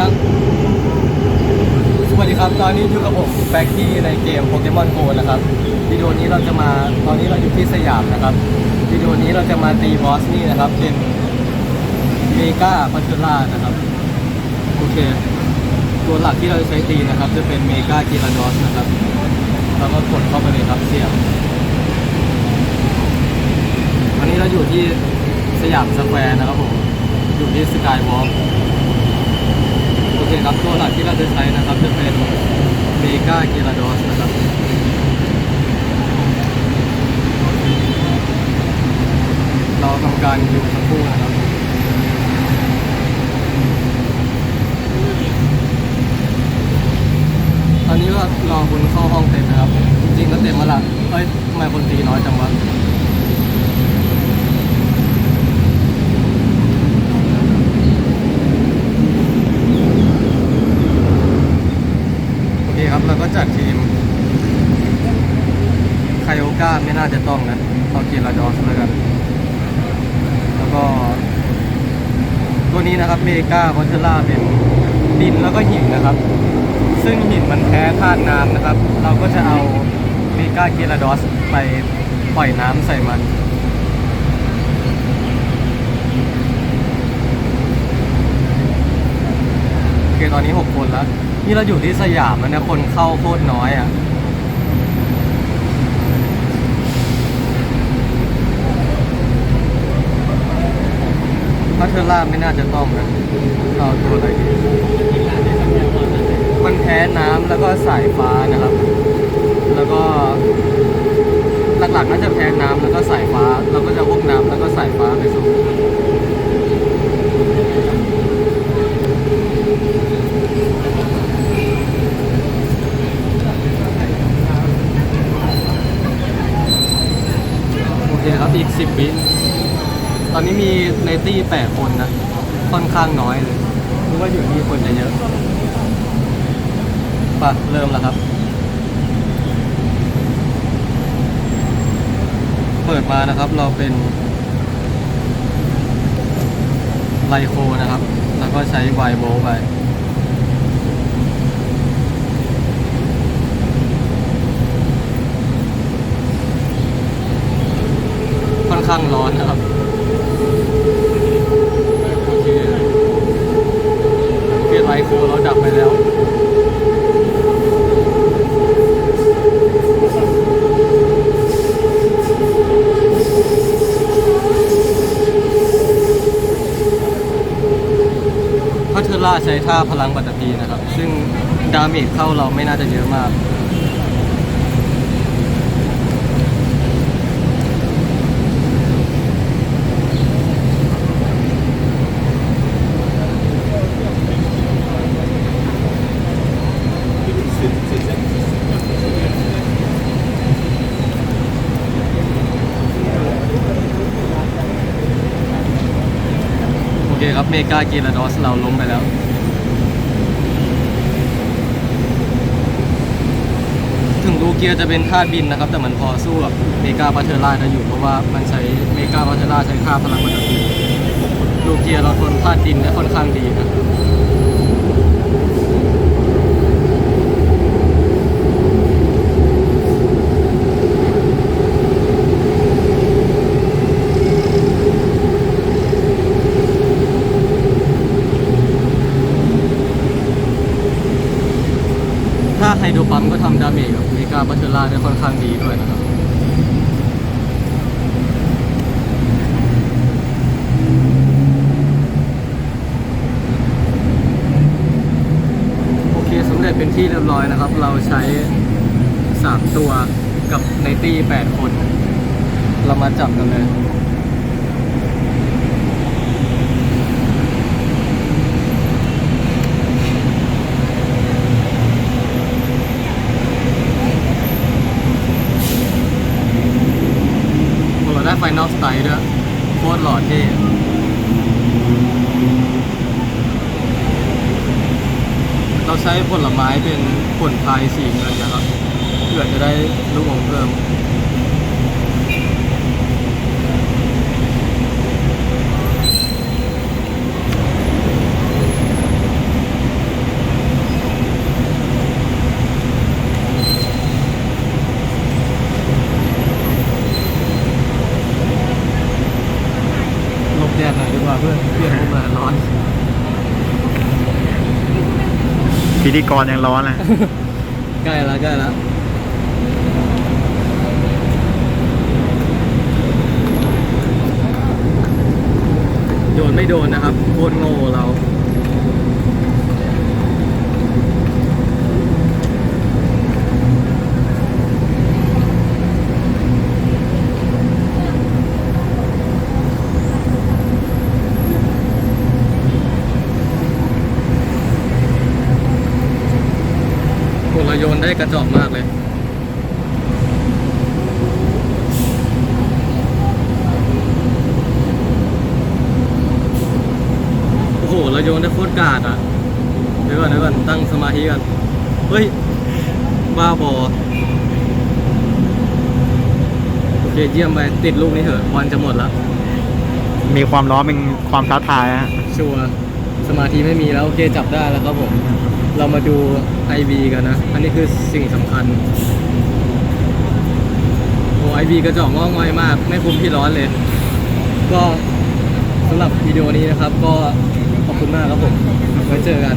ยังสวัสดีครับ ตอนนี้อยู่กับผมแบ็กกี้ในเกมโปเกมอนโกนะครับ วิดีโอนี้เราจะมา ตอนนี้เราอยู่ที่สยามนะครับ วิดีโอนี้เราจะมาตีบอสนี่นะครับ เป็นเมกาพัชล่านะครับ โอเค ตัวหลักที่เราจะใช้ตีนะครับ จะเป็นเมกากีรานอสนะครับ เราก็กดเข้าไปเลยครับเสียบวันนี้เราอยู่ที่สยามสแควร์นะครับผม อยู่ที่สกายวอล์ก เคครับตัวหลักที่เราจะใช้นะครับจะเป็นเมกากีรานอสนะครับเราทำการอยู่สักครู่นะครับตอนนี้ก็รอคนเข้าห้องเต็มนะครับ จริงๆก็เต็มมาละเอ้ยทำไมคนตีน้อยจังวะ โอเคครับเรา ก็จัดทีมไคโอก้าไม่น่าจะต้องนะเอาเกียร์ลาดอสแล้วกัน แล้วก็ ตัวนี้นะครับเมกาคอนเทล่าเป็นดินแล้วก็หินนะครับ ซึ่งหินมันแพ้ธาตุน้ำนะครับ เราก็จะเอาเมกาเกียร์ลาดอสไปปล่อยน้ำใส่มันเคตอนนี้ 6 คนแล้ว นี่เราอยู่ที่สยามแล้วนะคนเข้าโคตรน้อยอะพัทเทอร่าไม่น่าจะต้องนะเราตัวอะไรดีมันแพ้น้ำแล้วก็สายฟ้านะครับ แล้วก็หลักๆน่าจะแพ้น้ำแล้วก็สายฟ้า เราก็จะพวกน้ำแล้วก็สายฟ้าไปสู้โอเคครับอีกสิบวิต อนนี้มีในตี้แปดคนนะ ค่อนข้างน้อยเลยรู้ว่าอยู่นี่คนจะเยอะปะเริ่มแล้วครับ เปิดมานะครับเราเป็นไลโคนะครับ แล้วก็ใช้ไวโบไปค่อนข้างร้อนนะครับ โอเค โอเคไลโคเราดับไปแล้วพัทเทอร่าใช้ท่าพลังบัตตพีนะครับ ซึ่งดาเมจเข้าเราไม่น่าจะเยอะมาก ครับเมกาเกลาดอสเราล้มไปแล้วถึงลูเกียจะเป็นธาบินนะครับ แต่มันพอสู้กับเมกาพัทเทอร่าได้อยู่เพราะว่ามันใช้เมกาพัทเทอร่าใช้ค่าพลังมันดีลูเกียเราทนธาตุดินได้ค่อนข้างดีนะ ถ้าไฮโดรปั๊มก็ทำดาเมจกับเมกาพัทเทอร่าได้ ค่อนข้างดีด้วยนะครับโอเคสำเร็จเป็นที่เรียบร้อยนะครับ เราใช้ 3 ตัวกับในตี้8คน เรามาจับกันเลย เราได้ไฟด้วยโคตรหล่อเท่เราใช้ผลไม้เป็นผลพายสีเงินนะครับเพื่อจะได้ลูกอมเพิ่ม พิธีกรยังร้อนเลย ใกล้แล้วใกล้แล้วโดนไม่โดนนะครับโคตรโง่เรา โหเราโยนได้กระจอกมากเลยโอ้โหเราโยนได้โคตรกาดอะเดี๋ยวก่อนเดี๋ยวก่อนตั้งสมาธิก่อนเฮ้ยบ้าบอโอเคเยี่ยมไปติดลูกนี้เถอะบอลจะหมดแล้วมีความร้อนเป็นความท้าทายฮะชัวร์สมาธิไม่มีแล้วโอเคจับได้แล้วครับผม เรามาดู IB กันนะ อันนี้คือสิ่งสำคัญ โอ้ IB กระจอกงอกง่อยมาก ไม่คุ้มที่ร้อนเลย ก็สำหรับวิดีโอนี้นะครับ ก็ขอบคุณมากครับผม ไว้เจอกัน